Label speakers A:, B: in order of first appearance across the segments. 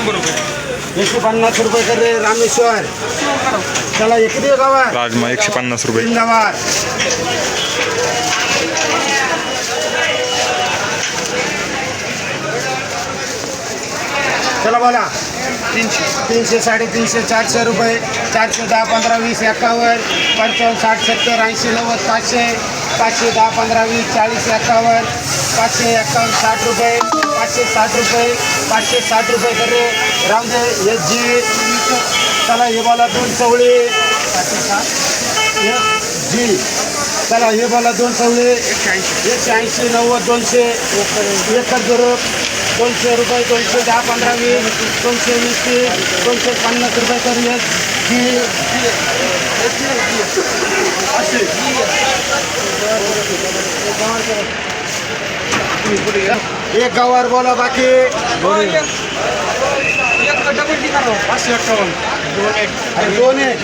A: शंभर रुपये.
B: एकशे पन्नास रुपये कर रे रामेश्वर. चला एक दे गावात.
C: राजमा एकशे पन्नास रुपये.
B: गावात. चला बोला. तीनशे. तीनशे साडेतीनशे चारशे रुपये. चारशे दहा पंधरा वीस एकावन्न पंचावन्न साठ सत्तर ऐंशी नव्वद पाचशे. पाचशे दहा पंधरा वीस चाळीस एकावन्न पाचशे एकावन्न साठ रुपये पाचशे साठ रुपये पाचशे साठ रुपये करे. रामदे एस जी. चला हे बोला दोन चवळी. जी. चला हे बोला दोन चवळी. एकशे ऐंशी नव्वद दोनशे. एकच जरूर दोनशे रुपये दोनशे दहा पंधरा वीस दोनशे वीस तीस दोनशे पन्नास रुपये तर एक जी. एक गावावर बोला बाकी? अरे दोन आहे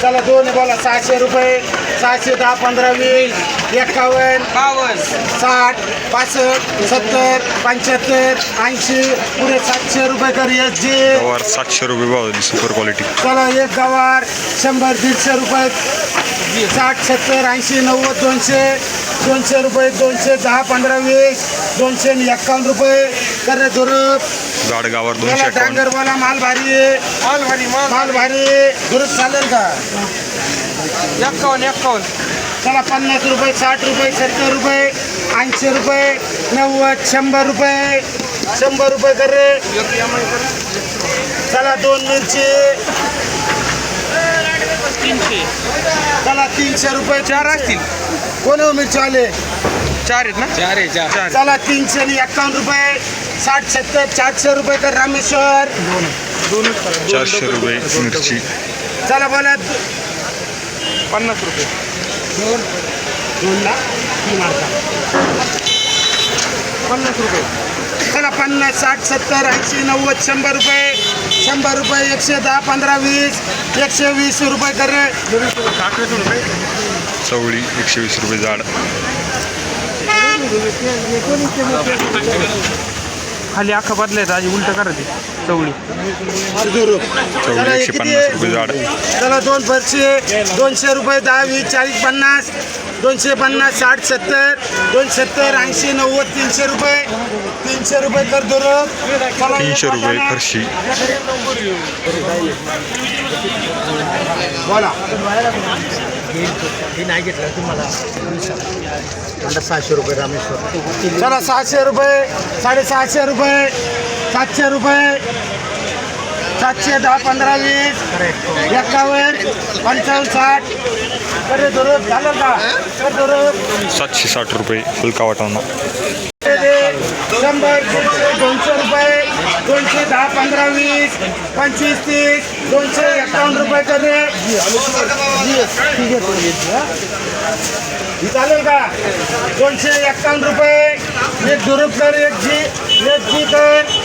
B: चला दोन बोला सहाशे रुपये. सहाशे दहा पंधरा वीस एकावन्न
A: बावन्न
B: साठ पासष्ट सत्तर पंच्याहत्तर ऐंशी पुढे सातशे रुपये कर एस जी
C: गवार सातशे रुपये भाव सुपर क्वालिटी
B: चला एक गवार शंभर दीडशे रुपये. साठ सत्तर ऐंशी नव्वद दोनशे. दोनशे रुपये दोनशे दहा पंधरा वीस. दोनशे एक्कावन्न रुपये. कर दुरुप
C: जाड गावावर दोनशे
B: डांगरवाला माल भारी. आहे.
A: माल भारी माल
B: माल भारी. दुरुप चालेल का?
A: एक्कावन्न एक्कावन्न
B: चला पन्नास रुपये साठ रुपये सत्तर रुपये ऐंशी रुपये नव्वद शंभर रुपये. शंभर रुपये कर रे. चला दोन मिरची.
A: तीनशे.
B: चला तीनशे रुपये.
A: चार असतील.
B: कोण हो मिरचीवाले?
A: चार आहेत ना? चार आहे चार. चार
B: चला तीनशे आणि एक्कावन्न रुपये. साठ सत्तर चारशे रुपये कर रामेश्वर.
C: चारशे रुपये मिरची.
B: चला बोला.
A: पन्नास रुपये.
B: दोन दोन लाख तीन मार्का
A: पन्नास रुपये.
B: चला पन्नास साठ सत्तर ऐंशी नव्वद शंभर रुपये. शंभर रुपये एकशे दहा पंधरा वीस एकशे वीस रुपये कर.
A: अकराशे रुपये
C: चवळी एकशे वीस रुपये जाड.
A: खाली अख्खा बदलायचं आधी उलट करा ते चवळी.
C: चवळी एकशे पन्नास रुपये जाड
B: चला दोन फरशे दोनशे रुपये दहा वीस चाळीस पन्नास. दोनशे पन्नास साठ सत्तर. दोन सत्तर ऐंशी नव्वद तीनशे रुपये. तीनशे रुपये कर दुरुप
C: तीनशे रुपये फरशी.
B: बोला.
D: हे नाही घेतलं तुम्हाला सहाशे रुपये रामेश्वर.
B: चला सहाशे रुपये साडेसहाशे रुपये. सातशे रुपये सातशे दहा पंधरा वीस एकावन्न पंचावन्न साठ. झालं का?
C: सातशे साठ रुपये हलका वाटाणा.
B: शंभर दोनशे रुपये. दोनशे दहा पंधरा वीस पंचवीस तीस दोनशे एकावन्न रुपये ही चालेल का? दोनशे एकावन्न रुपये. एक दुरुप कर एक जी एक जी कर.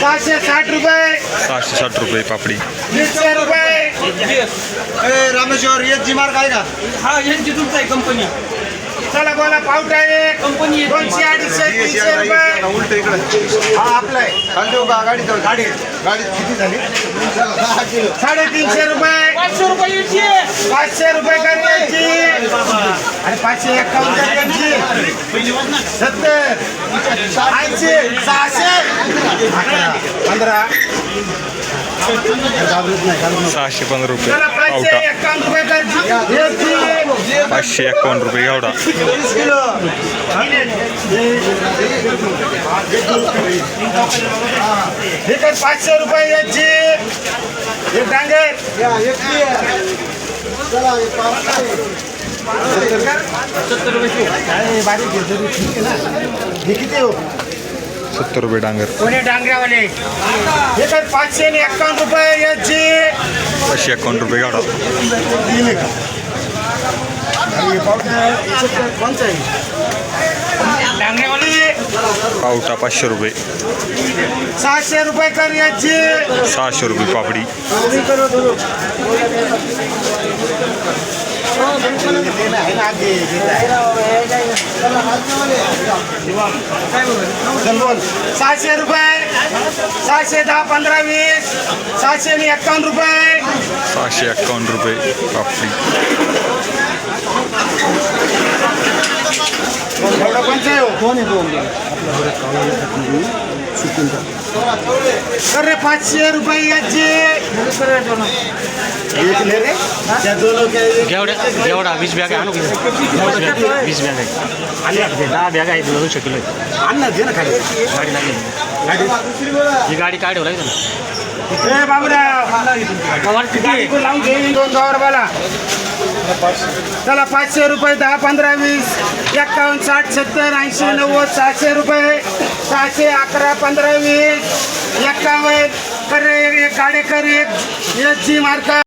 B: सहाशे साठ रुपये. सहाशे साठ रुपये
C: पापडी.
B: दीडशे रुपये.
D: रामेश्वर येत जी मार्ग आहे का?
A: हा यांची तुमचं आहे कंपनी
B: चला बोला पावटा एक
A: कंपनी
B: दोनशे अडीचशे तीनशे रुपये.
D: उलट इकडे.
B: हा आपला आहे.
D: खाली देऊ का? गाडी जाऊ गाडी. गाडी किती झाली?
B: साडेतीनशे रुपये.
A: पाचशे रुपये
B: पाचशे रुपये आणि पाचशे एकावन्न सत्तर. ऐंशी. सहाशे. अकरा. पंधरा.
C: सहाशे पंधरा रुपये.
B: चला पाचशे एकावन्न रुपये करायची
C: पाचशे एकावन्न रुपये
B: पाचशे याची हे डांगे काय बारीक आहे, जरी ठीक आहे ना हे किती हो
C: सत्तर रुपये डांगर।
B: कोणी डांगऱ्यावाले हे तर पाचशे आणि एक्कावन्न रुपये याची
C: पाचशे एकावन्न रुपये गाडा
B: डांगऱ्यावाले
C: पावटा पाचशे रुपये
B: सहाशे रुपये कर याची
C: सहाशे रुपये पापडी
B: सहाशे रुपये सहाशे दहा पंधरा वीस सहाशे आणि एक्कावन्न रुपये.
C: सहाशे एकावन्न रुपये
B: एवढं हो? अरे पाचशे रुपये याची
E: जेवढा वीस बॅग आणू वीस बॅग आहे. दहा बॅग आहेत दोन शकलो
B: आण ना, दे ना खाली.
E: गाडी लागली. ही गाडी लागेल
B: ए, बाबूराव. गाडी को लावून दोन गावर बोला चला पाचशे रुपये दहा पंधरा वीस एक्कावन्न साठ सत्तर ऐंशी नव्वद सहाशे रुपये सहाशे अकरा पंधरा वीस एक्कावन्न कर एक गाडेकर एक एस जी मार्का.